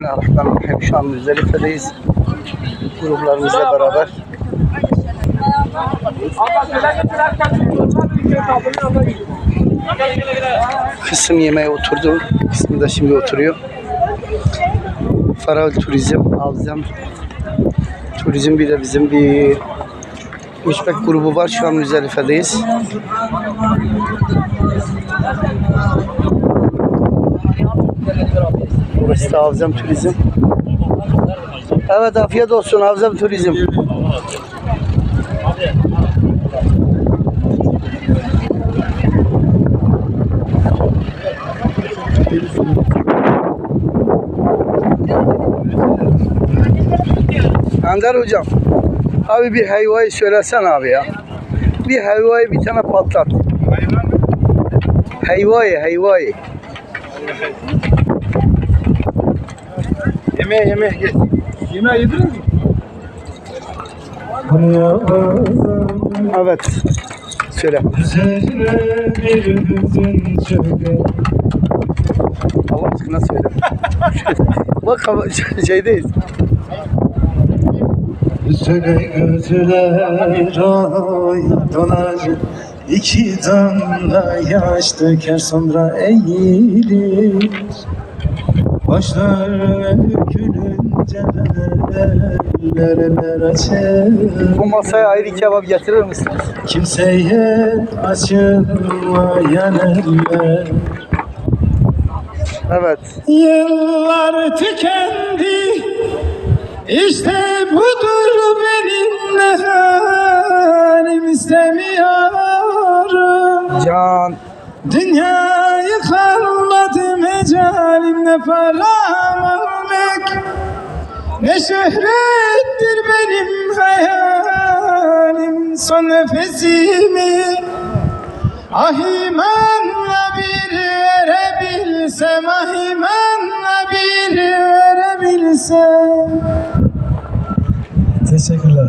Bismillahirrahmanirrahim. Şu an Müzdelife'deyiz. Gruplarımızla beraber. Kısım yemeğe oturdu. Kısmı da şimdi oturuyor. Faral Turizm, Avzam Turizm bir de bizim bir Uzbek grubu var. Şu an Müzdelife'deyiz. Da Avzam Turizm. Evet afiyet olsun Avzam Turizm. Ender hocam. Abi bir helvayı söylesen abi ya. Bir helvayı bir tane patlat. Helvayı helvayı. Yemeğe yemeğe gel. Yemeğe yediniz mi? Evet. Söyle. Allah aşkına söyle. Bak şeydeyiz. Üstüne götürer oy donar İki damla yaş döker sonra eğilir Başlar dökülünce eller eller açar Bu masaya ayrı kebap getirir misiniz? Kimseye açılmayan eller Evet. Yıllar tükendi İşte budur benim ne halim istemiyorum Can. Dünyayı kalmadı mecalimle param olmak Ne şöhrettir benim hayalim son nefesimi. Ah imanla bir verebilsem Ah imanla bir verebilsem Teşekkürler.